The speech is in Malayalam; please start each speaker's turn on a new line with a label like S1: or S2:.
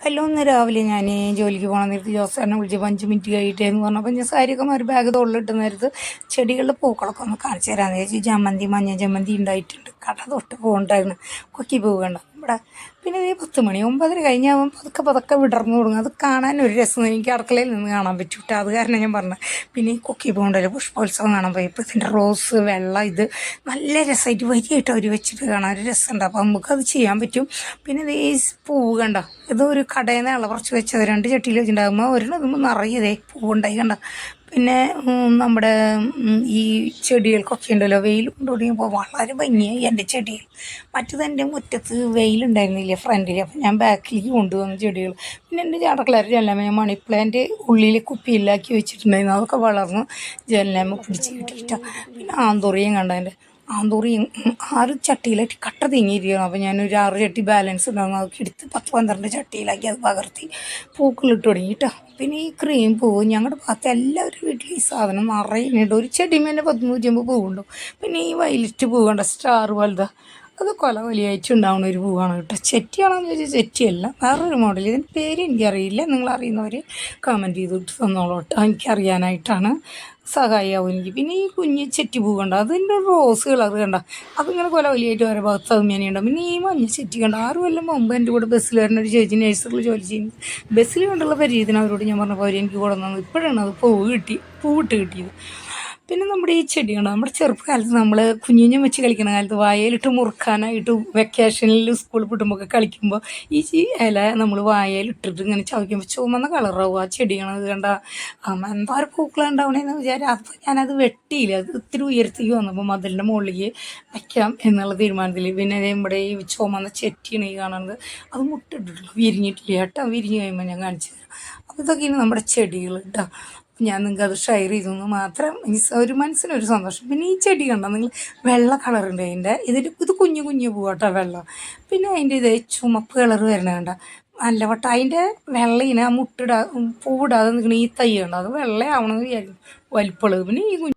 S1: ഹലോ ഇന്ന് രാവിലെ ഞാൻ ജോലിക്ക് പോകണ നേരത്ത് ജോസാറിനെ വിളിച്ചപ്പോൾ അഞ്ച് മിനിറ്റ് കഴിയിട്ടേ എന്ന് പറഞ്ഞപ്പോൾ ഞാൻ സാരിയൊക്കെ മാറി ബാഗ് തൊള്ളിട്ട് നേരത്ത് ചെടികളുടെ പൂക്കളൊക്കെ ഒന്ന് കാണിച്ചു തരാമെന്ന് വെച്ചാൽ ജമന്തി മഞ്ഞ ജമന്തി ഉണ്ടായിട്ടുണ്ട്. കട തൊട്ട് പോകണ്ടായിരുന്നു. കൊക്കി പോകണ്ട ഇവിടെ. പിന്നെ ഈ പത്ത് മണി ഒമ്പതര കഴിഞ്ഞാൽ പതുക്കെ പതുക്കെ വിടർന്നു തുടങ്ങും. അത് കാണാൻ ഒരു രസം എനിക്ക് അടുക്കളയിൽ നിന്ന് കാണാൻ പറ്റും അത് കാരണം ഞാൻ പറഞ്ഞത് പിന്നെ ഈ കൊക്കി പോകണ്ടല്ലോ പുഷ്പോത്സവം കാണാൻ പോയി ഇപ്പോൾ ഇതിന്റെ റോസ് വെള്ളം ഇത് നല്ല രസമായിട്ട് വരിയായിട്ട് അവർ വെച്ചിട്ട് കാണാൻ ഒരു രസമുണ്ട്. അപ്പോൾ നമുക്കത് ചെയ്യാൻ പറ്റും. പിന്നെ ഈ പൂവ് കണ്ട? ഇതൊരു കടയിൽ നിന്നുള്ള കുറച്ച് വെച്ചത്. രണ്ട് ചട്ടിയിൽ വെച്ചിട്ടുണ്ടാകുമ്പോൾ ഒരെണ്ണം നിറയതേ പൂവുണ്ടായി കണ്ട? പിന്നെ നമ്മുടെ ഈ ചെടികൾക്കൊക്കെ ഉണ്ടല്ലോ വെയിൽ കൊണ്ടുകൂടിയപ്പോൾ വളരെ ഭംഗിയായി എന്റെ ചെടികൾ. മറ്റത് എന്റെ മുറ്റത്ത് വെയിലുണ്ടായിരുന്നില്ല ഫ്രണ്ടിൽ അപ്പം ഞാൻ ബാക്കിലേക്ക് കൊണ്ടുവന്ന ചെടികൾ. പിന്നെ എന്റെ ചാടക്കളർ ജനലാമ ഞാൻ മണി പ്ലാന്റ് ഉള്ളിൽ കുപ്പിയിലാക്കി വെച്ചിട്ടുണ്ടായിരുന്നു. അതൊക്കെ വളർന്നു ജനലാമ പിടിച്ച് കിട്ടിയിട്ടാണ് പിന്നെ ആന്തോറിയും കണ്ട എന്റെ ആന്തൂറിയും ആറ് ചട്ടിയിലായിട്ട് കട്ട തിങ്ങിയിരിക്കണം അപ്പോൾ ഞാനൊരു ആറ് ചട്ടി ബാലൻസ് ഉണ്ടാകും അതൊക്കെ എടുത്ത് പത്ത് പന്ത്രണ്ട് ചട്ടിയിലാക്കി അത് പകർത്തി പൂക്കളിട്ട് തുടങ്ങി കേട്ടോ പിന്നെ ഈ ക്രീം പൂവ് ഞങ്ങളുടെ ഭാഗത്ത് എല്ലാവരും വീട്ടിൽ ഈ സാധനം നിറയുന്നുണ്ട് ഒരു തന്നെ പത്ത് നൂറ്റമ്പത് പൂവുണ്ടാവും പിന്നെ ഈ വയലറ്റ് പൂവ് കണ്ട? സ്റ്റാർ പോലത്തെ. അത് കൊല വലിയായിട്ട് ഉണ്ടാവുന്ന ഒരു പൂവാണ് കേട്ടോ. ചെറ്റിയാണെന്ന് ചോദിച്ചാൽ ചെറ്റിയല്ല വേറൊരു മോഡൽ ഇതിന്റെ പേര് എനിക്കറിയില്ല. നിങ്ങൾ അറിയുന്നവർ കമന്റ് ചെയ്തിട്ട് തന്നോളൂ കേട്ടോ. എനിക്കറിയാനായിട്ടാണ് സഹായിയാവും എനിക്ക്. പിന്നെ ഈ കുഞ്ഞ് ചെറ്റി പൂ കണ്ട? അതിന്റെ റോസ് കളർ കണ്ട? അതിങ്ങനെ കൊല വലിയായിട്ട് ഓരോ ഭാഗത്ത് അതുമേനെയുണ്ടാവും പിന്നെ ഈ മഞ്ഞ ചെറ്റി കണ്ട? ആറ് കൊല്ലം മുമ്പ് എന്റെ കൂടെ ബസ്സിൽ വരുന്ന ഒരു ചേച്ചി നഴ്സറിൽ ജോലി ചെയ്യുന്നത് ബസ്സിൽ കൊണ്ടുള്ള പരിചയത്തിന് അവരോട് ഞാൻ പറഞ്ഞപ്പോൾ അവർ എനിക്ക് കൂടെ തന്നത് ഇപ്പോഴാണ് അത് പൂ കിട്ടി. പൂവിട്ട് കിട്ടിയത്. പിന്നെ നമ്മുടെ ഈ ചെടികൾ നമ്മുടെ ചെറുപ്പകാലത്ത് നമ്മൾ കുഞ്ഞുഞ്ഞും വെച്ച് കളിക്കുന്ന കാലത്ത് വായയിലിട്ട് മുറുക്കാനായിട്ട് വെക്കേഷനിൽ സ്കൂളിൽ വിടുമ്പോൾ കളിക്കുമ്പോൾ ഈ ഇല നമ്മൾ വായയിലിട്ടിട്ട് ഇങ്ങനെ ചവയ്ക്കുമ്പോൾ ചുമന്ന കളറാവും ആ ചെടിയാണ് കണ്ട എന്താ ഒരു പൂക്കളുണ്ടാവണേന്ന് വിചാരിച്ചാൽ അപ്പോൾ ഞാനത് വെട്ടിയില്ല. അത് ഇത്തിരി ഉയരത്തേക്ക് വന്നപ്പോൾ മതിലിന്റെ മുകളിലേക്ക് വയ്ക്കാം എന്നുള്ള തീരുമാനത്തിൽ പിന്നെ നമ്മുടെ ഈ ചുമന്ന ചെറ്റിയാണ് ഈ കാണുന്നത്. അത് മുട്ടിട്ടിട്ടുള്ളൂ. വിരിഞ്ഞിട്ടില്ല. കേട്ടോ വിരിഞ്ഞ് കഴിയുമ്പോൾ ഞാൻ കാണിച്ചു തരാം. അപ്പോൾ ഇതൊക്കെയാണ് നമ്മുടെ ചെടികൾ കേട്ടോ ഞാൻ നിങ്ങൾക്ക് അത് ഷെയർ ചെയ്തെന്ന് മാത്രം മീൻസ് ഒരു മനസ്സിനൊരു സന്തോഷം. പിന്നെ ഈ ചെടി കണ്ടോ? നിങ്ങൾ വെള്ള കളറുണ്ട് അതിന്റെ. ഇതിൽ ഇത് കുഞ്ഞു കുഞ്ഞു പൂവട്ടോ വെള്ളം. പിന്നെ അതിന്റെ ഇത് ചുമപ്പ് കളർ വരണ കണ്ട? നല്ല വട്ടം. അതിന്റെ വെള്ളയിനെ മുട്ടിടാ പൂവിടാതെ നിൽക്കണ ഈ തൈ കണ്ടോ? അത് വെള്ളയാവണമെന്ന് വിചാരിക്കും വലിപ്പുള്ളത് പിന്നെ ഈ കുഞ്ഞു